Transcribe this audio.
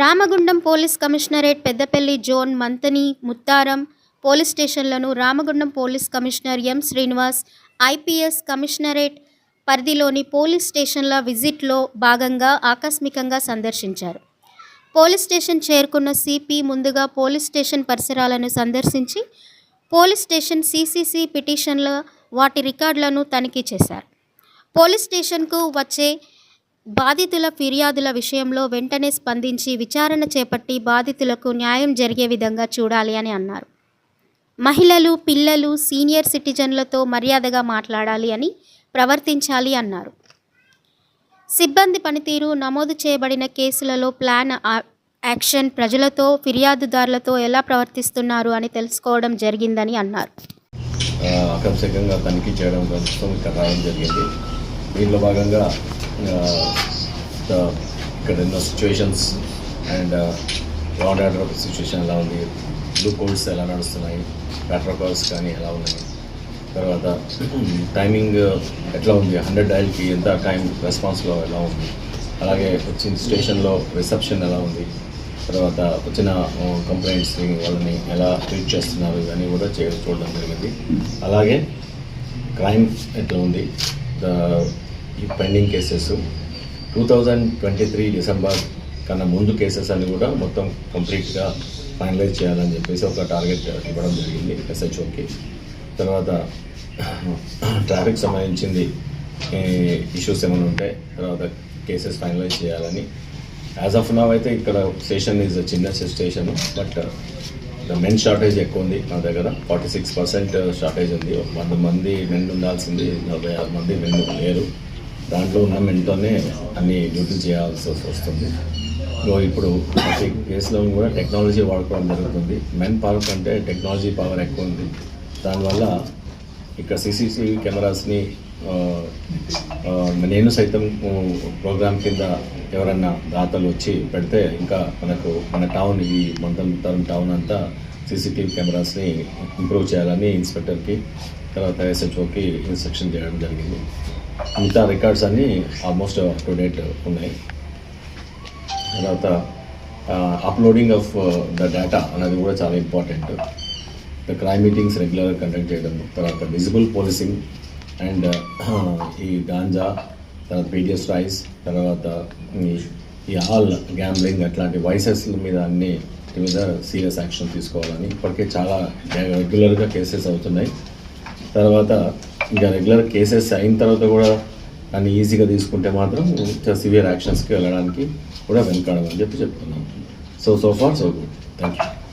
Ramagundam police commissionerate Peddapalli zone Manthani Mutharam police స్టేషన్లను Ramagundam police commissioner M Srinivas IPS commissionerate పరిధిలోని police స్టేషన్ల విజిట్లో భాగంగా ఆకస్మికంగా సందర్శించారు. పోలీస్ స్టేషన్ చేరుకున్న సిపి ముందుగా పోలీస్ స్టేషన్ పరిసరాలను సందర్శించి పోలీస్ స్టేషన్ సీసీసీ పిటిషన్ల వాటి రికార్డులను తనిఖీ చేశారు. పోలీస్ స్టేషన్కు వచ్చే బాధితుల ఫిర్యాదుల విషయంలో వెంటనే స్పందించి విచారణ చేపట్టి బాధితులకు న్యాయం జరిగే విధంగా చూడాలి అని అన్నారు. మహిళలు పిల్లలు సీనియర్ సిటిజన్లతో మర్యాదగా మాట్లాడాలి అని ప్రవర్తించాలి అన్నారు. సిబ్బంది పనితీరు నమోదు చేయబడిన కేసులలో ప్లాన్ యాక్షన్ ప్రజలతో ఫిర్యాదుదారులతో ఎలా ప్రవర్తిస్తున్నారు అని తెలుసుకోవడం జరిగిందని అన్నారు. ఆకర్షకంగా తనిఖీ చేయడం కోసం ఇక్కడ రావడం జరిగింది. దీనిలో భాగంగా Uh, ఇక్కడ ఉన్న situations and law order situation ఎలా ఉంది? బ్లూ కోడ్స్ ఎలా నడుస్తున్నాయి? ప్రోటోకాల్స్ కానీ ఎలా ఉన్నాయి? తర్వాత టైమింగ్ uh, ఎట్లా ఉంది? హండ్రెడ్ డైల్కి ఎంత టైం రెస్పాన్స్లో ఎలా ఉంది? అలాగే వచ్చిన స్టేషన్లో రిసెప్షన్ ఎలా ఉంది? తర్వాత వచ్చిన uh, కంప్లైంట్స్ని వాళ్ళని ఎలా ట్రీట్ చేస్తున్నారు? ఇవన్నీ కూడా చే చూడడం జరిగింది. అలాగే క్రైమ్ ఎట్లా ఉంది? ఈ pending cases. Two thousand twenty three December కన్నా ముందు కేసెస్ అన్ని కూడా మొత్తం కంప్లీట్గా ఫైనలైజ్ చేయాలని చెప్పేసి ఒక టార్గెట్ ఇవ్వడం జరిగింది ఎస్హెచ్ఓకి తర్వాత ట్రాఫిక్ సంబంధించింది ఇష్యూస్ ఏమైనా ఉంటే తర్వాత కేసెస్ ఫైనలైజ్ చేయాలని. యాజ్ ఆఫ్ నవ్ అయితే ఇక్కడ స్టేషన్ ఈజ్ చిన్న station but the men shortage ఎక్కువ ఉంది మా దగ్గర. ఫార్టీ సిక్స్ పర్సెంట్ షార్టేజ్ ఉంది. వంద మంది మెన్ ఉండాల్సింది నలభై ఆరు మంది మెన్ లేరు. దాంట్లో ఉన్న మెన్తోనే అన్ని డ్యూటీలు చేయాల్సి వస్తుంది. సో ఇప్పుడు ప్రతి కేసులో కూడా టెక్నాలజీ వాడుకోవడం జరుగుతుంది. మెన్ పవర్ కంటే టెక్నాలజీ పవర్ ఎక్కువ ఉంది. దానివల్ల ఇక్కడ సీసీటీవీ కెమెరాస్ని నేను సైతం ప్రోగ్రామ్ కింద ఎవరన్నా దాతలు వచ్చి పెడితే ఇంకా మనకు మన టౌన్ ఈ మంతం టౌన్ అంతా సీసీటీవీ కెమెరాస్ని ఇంప్రూవ్ చేయాలని ఇన్స్పెక్టర్కి తర్వాత ఎస్హెచ్ఓకి ఇన్స్ట్రక్షన్ చేయడం జరిగింది. మిగతా రికార్డ్స్ అన్నీ ఆల్మోస్ట్ అప్ టు డేట్ ఉన్నాయి. తర్వాత అప్లోడింగ్ ఆఫ్ ద డేటా అనేది కూడా చాలా ఇంపార్టెంట్ ద క్రైమ్ మీటింగ్స్ రెగ్యులర్గా కండక్ట్ చేయడం తర్వాత విజిబుల్ పోలీసింగ్ అండ్ ఈ గాంజా తర్వాత పీడిఎస్ రైస్ తర్వాత ఈ- ఈ ఆల్ గ్యాంబ్లింగ్ అట్లాంటి వైసెస్ల మీద అన్ని మీద సీరియస్ యాక్షన్ తీసుకోవాలని ఇప్పటికే చాలా రెగ్యులర్గా కేసెస్ అవుతున్నాయి. తర్వాత ఇంకా రెగ్యులర్ కేసెస్ అయిన తర్వాత కూడా దాన్ని ఈజీగా తీసుకుంటే మాత్రం సివియర్ యాక్షన్స్కి వెళ్ళడానికి కూడా వెనకాడమని చెప్పి చెప్తున్నాం. So so far so good thank you